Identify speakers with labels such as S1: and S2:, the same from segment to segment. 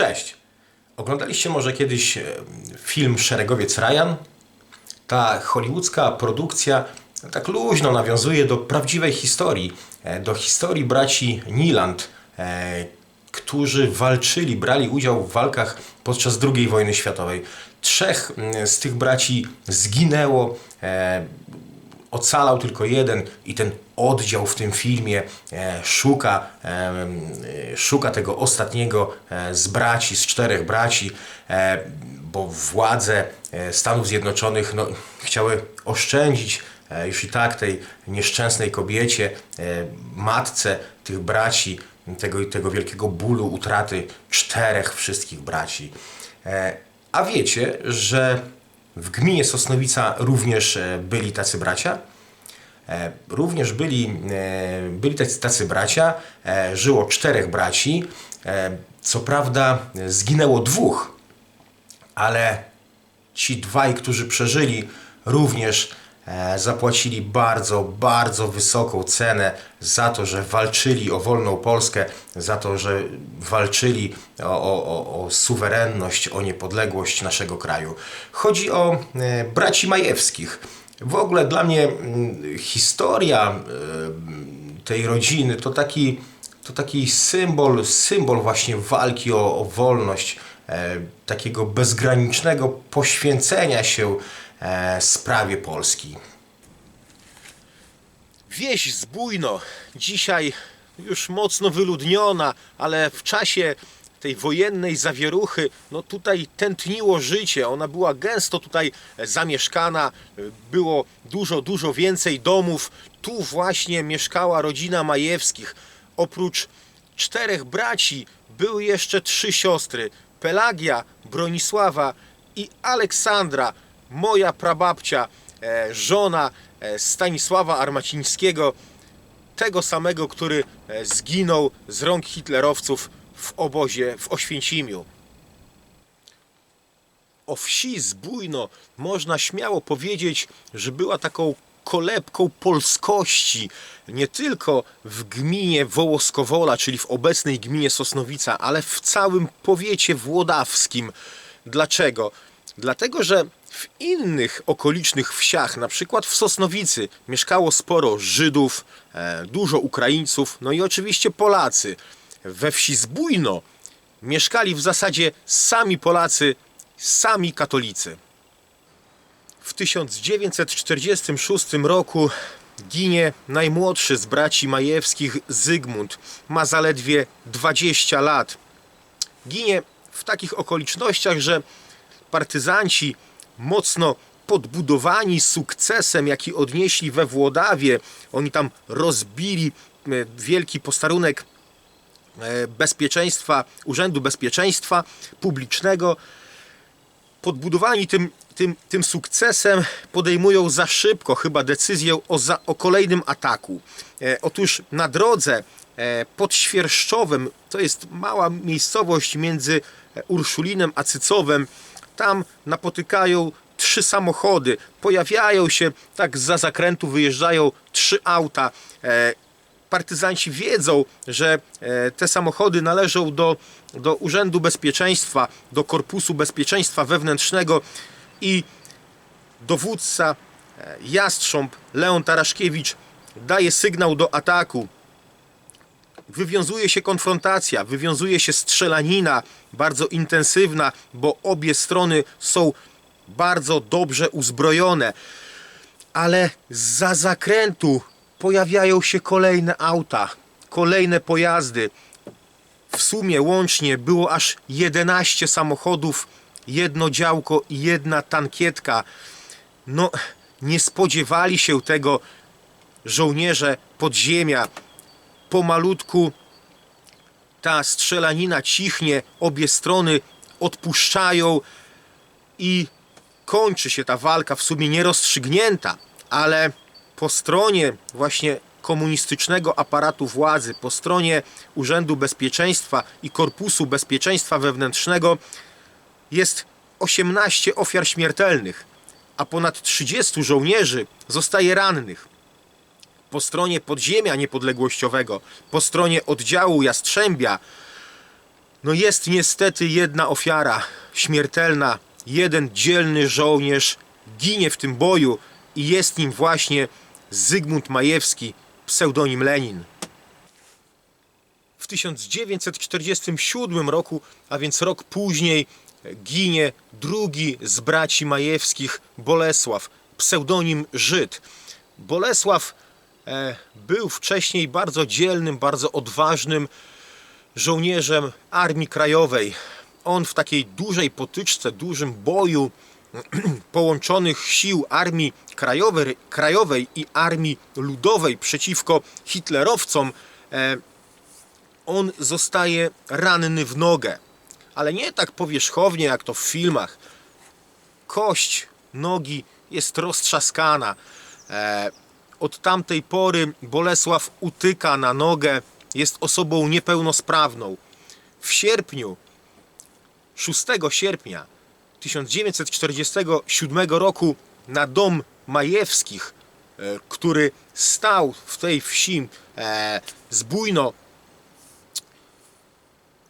S1: Cześć! Oglądaliście może kiedyś e, film Szeregowiec Ryan? Ta hollywoodzka produkcja tak luźno nawiązuje do prawdziwej historii, e, do historii braci Niland, e, którzy walczyli, brali udział w walkach podczas II wojny światowej. Trzech mm, z tych braci zginęło, ocalał tylko jeden i ten oddział w tym filmie e, szuka, e, e, szuka tego ostatniego z braci, z czterech braci, bo władze Stanów Zjednoczonych no, chciały oszczędzić już i tak tej nieszczęsnej kobiecie, matce tych braci, tego, tego wielkiego bólu, utraty czterech wszystkich braci. A wiecie, że w gminie Sosnowica również e, byli tacy bracia? E, Również byli, e, byli tacy, tacy bracia, żyło czterech braci. Co prawda zginęło dwóch, ale ci dwaj, którzy przeżyli, również zapłacili bardzo, bardzo wysoką cenę za to, że walczyli o wolną Polskę, za to, że walczyli o, o, o, suwerenność, o niepodległość naszego kraju. Chodzi o e, braci Majewskich. W ogóle dla mnie mm, historia e, tej rodziny to taki, to taki symbol, symbol właśnie walki o, o wolność, e, takiego bezgranicznego poświęcenia się e, sprawie Polski.
S2: Wieś Zbójno, dzisiaj już mocno wyludniona, ale w czasie tej wojennej zawieruchy, no tutaj tętniło życie. Ona była gęsto tutaj zamieszkana, było dużo, dużo więcej domów. Tu właśnie mieszkała rodzina Majewskich. Oprócz czterech braci były jeszcze trzy siostry: Pelagia, Bronisława i Aleksandra, moja prababcia, e, żona e, Stanisława Armacińskiego, tego samego, który e, zginął z rąk hitlerowców w obozie w Oświęcimiu. O wsi Zbójno można śmiało powiedzieć, że była taką kolebką polskości, nie tylko w gminie Wołoskowola, czyli w obecnej gminie Sosnowica, ale w całym powiecie włodawskim. Dlaczego? Dlatego, że w innych okolicznych wsiach, na przykład w Sosnowicy, mieszkało sporo Żydów, e, dużo Ukraińców, no i oczywiście Polacy. We wsi Zbójno mieszkali w zasadzie sami Polacy, sami katolicy. W 1946 roku ginie najmłodszy z braci Majewskich Zygmunt. Ma zaledwie 20 lat. Ginie w takich okolicznościach, że partyzanci mocno podbudowani sukcesem, jaki odnieśli we Włodawie, oni tam rozbili e, wielki posterunek e, bezpieczeństwa, Urzędu Bezpieczeństwa Publicznego, podbudowani tym, tym, tym sukcesem podejmują za szybko chyba decyzję o, za, o kolejnym ataku. E, otóż na drodze pod Świerszczowem, to jest mała miejscowość między Urszulinem a Cycowem, tam napotykają trzy samochody. Pojawiają się, tak za zakrętu wyjeżdżają trzy auta. E, partyzanci wiedzą, że e, te samochody należą do, do Urzędu Bezpieczeństwa, do Korpusu Bezpieczeństwa Wewnętrznego i dowódca e, Jastrząb Leon Taraszkiewicz daje sygnał do ataku. Wywiązuje się konfrontacja, wywiązuje się strzelanina bardzo intensywna, bo obie strony są bardzo dobrze uzbrojone. Ale za zakrętu pojawiają się kolejne auta, kolejne pojazdy. W sumie łącznie było aż 11 samochodów, jedno działko i jedna tankietka. No, nie spodziewali się tego żołnierze podziemia. Pomalutku ta strzelanina cichnie, obie strony odpuszczają i kończy się ta walka w sumie nierozstrzygnięta, ale po stronie właśnie komunistycznego aparatu władzy, po stronie Urzędu Bezpieczeństwa i Korpusu Bezpieczeństwa Wewnętrznego jest 18 ofiar śmiertelnych, a ponad 30 żołnierzy zostaje rannych. Po stronie podziemia niepodległościowego, po stronie oddziału Jastrzębia No jest niestety jedna ofiara śmiertelna. Jeden dzielny żołnierz ginie w tym boju i jest nim właśnie Zygmunt Majewski, pseudonim Lenin. W 1947 roku, a więc rok później, ginie drugi z braci Majewskich, Bolesław, pseudonim Żyd. Bolesław był wcześniej bardzo dzielnym, bardzo odważnym żołnierzem Armii Krajowej. On w takiej dużej potyczce, dużym boju połączonych sił Armii Krajowej, Krajowej i Armii Ludowej przeciwko hitlerowcom e, on zostaje ranny w nogę. Ale nie tak powierzchownie jak to w filmach. Kość nogi jest roztrzaskana. Od tamtej pory Bolesław utyka na nogę, jest osobą niepełnosprawną. W sierpniu, 6 sierpnia 1947 roku na dom Majewskich, e, który stał w tej wsi e, zbójno,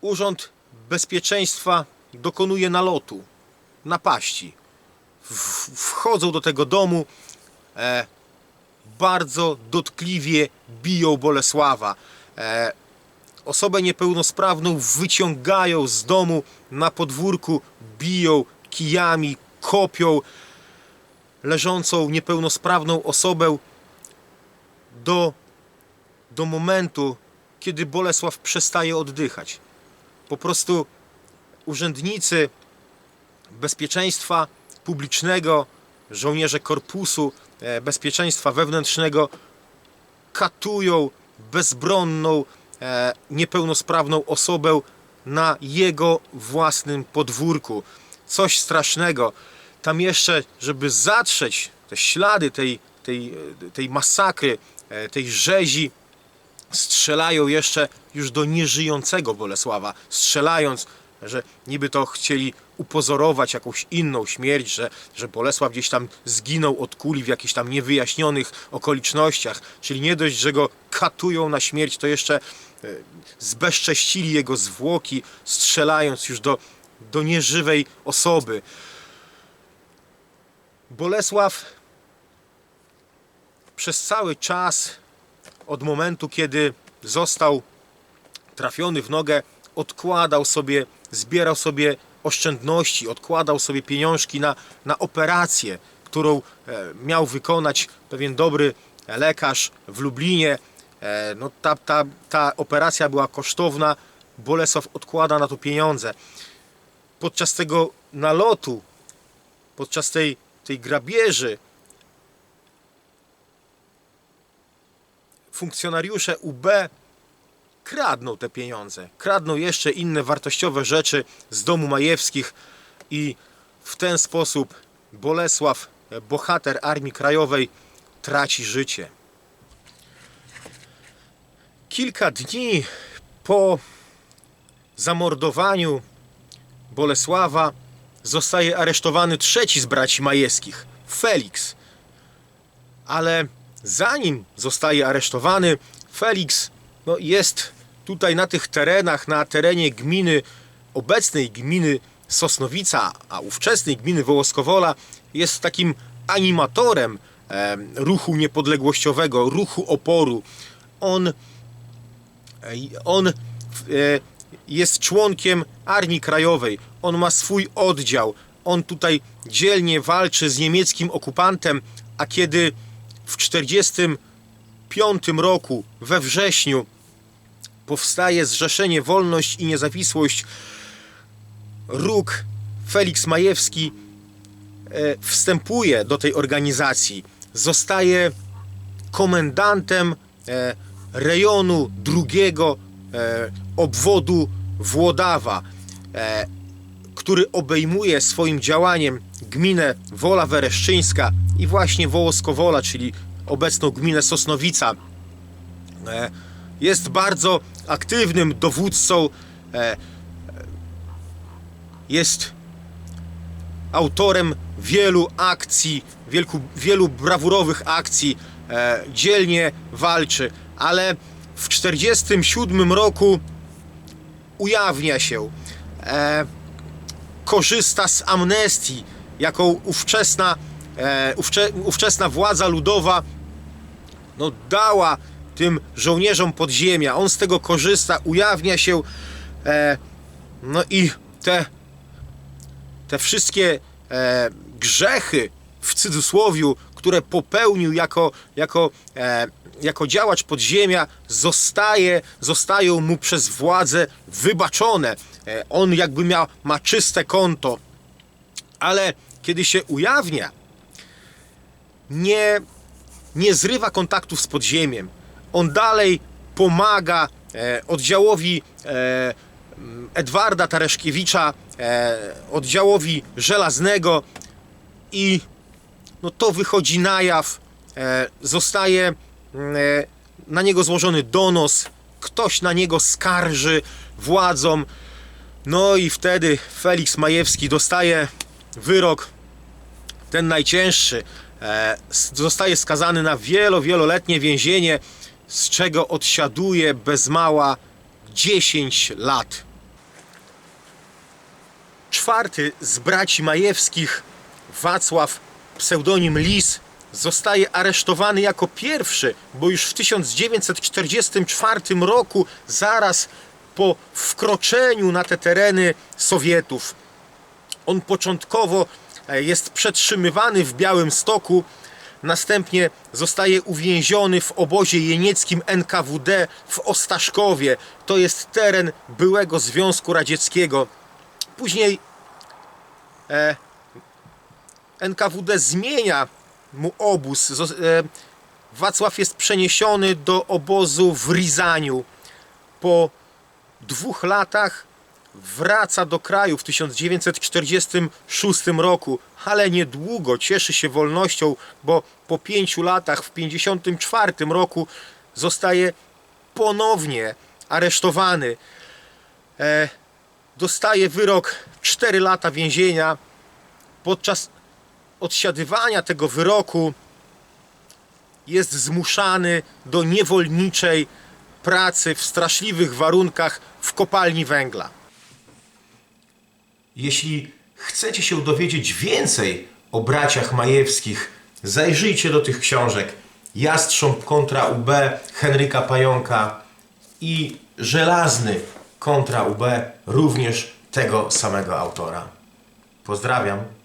S2: Urząd Bezpieczeństwa dokonuje nalotu, napaści. Wchodzą do tego domu, e, bardzo dotkliwie biją Bolesława. E, osobę niepełnosprawną wyciągają z domu na podwórku, biją kijami, kopią leżącą niepełnosprawną osobę do, do momentu, kiedy Bolesław przestaje oddychać. Po prostu urzędnicy bezpieczeństwa publicznego, żołnierze korpusu bezpieczeństwa wewnętrznego katują bezbronną, e, niepełnosprawną osobę na jego własnym podwórku. Coś strasznego. Tam jeszcze, żeby zatrzeć te ślady tej, tej, e, tej masakry, e, tej rzezi, strzelają jeszcze już do nieżyjącego Bolesława, strzelając, że niby to chcieli upozorować jakąś inną śmierć, że, że Bolesław gdzieś tam zginął od kuli w jakichś tam niewyjaśnionych okolicznościach, czyli nie dość, że go katują na śmierć, to jeszcze e, zbezcześcili jego zwłoki, strzelając już do, do nieżywej osoby. Bolesław przez cały czas od momentu, kiedy został trafiony w nogę, odkładał sobie, zbierał sobie oszczędności, odkładał sobie pieniążki na, na operację, którą e, miał wykonać pewien dobry lekarz w Lublinie. E, no ta, ta, ta operacja była kosztowna, Bolesław odkłada na to pieniądze. Podczas tego nalotu, podczas tej, tej grabieży, funkcjonariusze UB kradną te pieniądze, kradną jeszcze inne wartościowe rzeczy z domu Majewskich i w ten sposób Bolesław, bohater Armii Krajowej, traci życie. Kilka dni po zamordowaniu Bolesława zostaje aresztowany trzeci z braci Majewskich, Felix. Ale zanim zostaje aresztowany, Felix no, jest tutaj na tych terenach, na terenie gminy, obecnej gminy Sosnowica, a ówczesnej gminy Wołoskowola, jest takim animatorem ruchu niepodległościowego, ruchu oporu. On, on e, jest członkiem Armii Krajowej, on ma swój oddział, on tutaj dzielnie walczy z niemieckim okupantem, a kiedy w 1945 roku we wrześniu powstaje Zrzeszenie Wolność i Niezawisłość, Róg Felix Majewski e, wstępuje do tej organizacji, zostaje komendantem e, rejonu drugiego e, obwodu Włodawa, który obejmuje swoim działaniem gminę Wola Wereszczyńska i właśnie Wołoskowola, czyli obecną gminę Sosnowica. E, Jest bardzo aktywnym dowódcą, e, jest autorem wielu akcji, wielku, wielu brawurowych akcji, e, dzielnie walczy, ale w 1947 roku ujawnia się, e, korzysta z amnestii, jaką ówczesna, e, ówcze, ówczesna władza ludowa no, dała tym żołnierzom podziemia. On z tego korzysta, ujawnia się. E, no i te, te wszystkie e, grzechy w cudzysłowiu, które popełnił jako, jako, e, jako działacz podziemia, zostaje, zostają mu przez władzę wybaczone. E, on jakby miał, ma czyste konto, ale kiedy się ujawnia, nie, nie zrywa kontaktów z podziemiem. On dalej pomaga e, oddziałowi e, Edwarda Tareszkiewicza, e, oddziałowi żelaznego i no to wychodzi na jaw. Zostaje na niego złożony donos, ktoś na niego skarży władzom. No i wtedy Felix Majewski dostaje wyrok ten najcięższy, zostaje skazany na wielo, wieloletnie więzienie, z czego odsiaduje bez mała 10 lat. Czwarty z braci Majewskich, Wacław, pseudonim Lis, zostaje aresztowany jako pierwszy, bo już w 1944 roku, zaraz po wkroczeniu na te tereny Sowietów, on początkowo e, jest przetrzymywany w Białym Stoku, następnie zostaje uwięziony w obozie jenieckim NKWD w Ostaszkowie. To jest teren byłego Związku Radzieckiego. Później e, NKWD zmienia mu obóz. E, Wacław jest przeniesiony do obozu w Rizaniu. Po dwóch latach wraca do kraju w 1946 roku, ale niedługo cieszy się wolnością, bo po pięciu latach, w 1954 roku, zostaje ponownie aresztowany. E, dostaje wyrok 4 lata więzienia. Podczas odsiadywania tego wyroku jest zmuszany do niewolniczej pracy w straszliwych warunkach w kopalni węgla.
S1: Jeśli chcecie się dowiedzieć więcej o braciach Majewskich, zajrzyjcie do tych książek Jastrząb kontra UB Henryka Pająka i Żelazny kontra UB również tego samego autora. Pozdrawiam.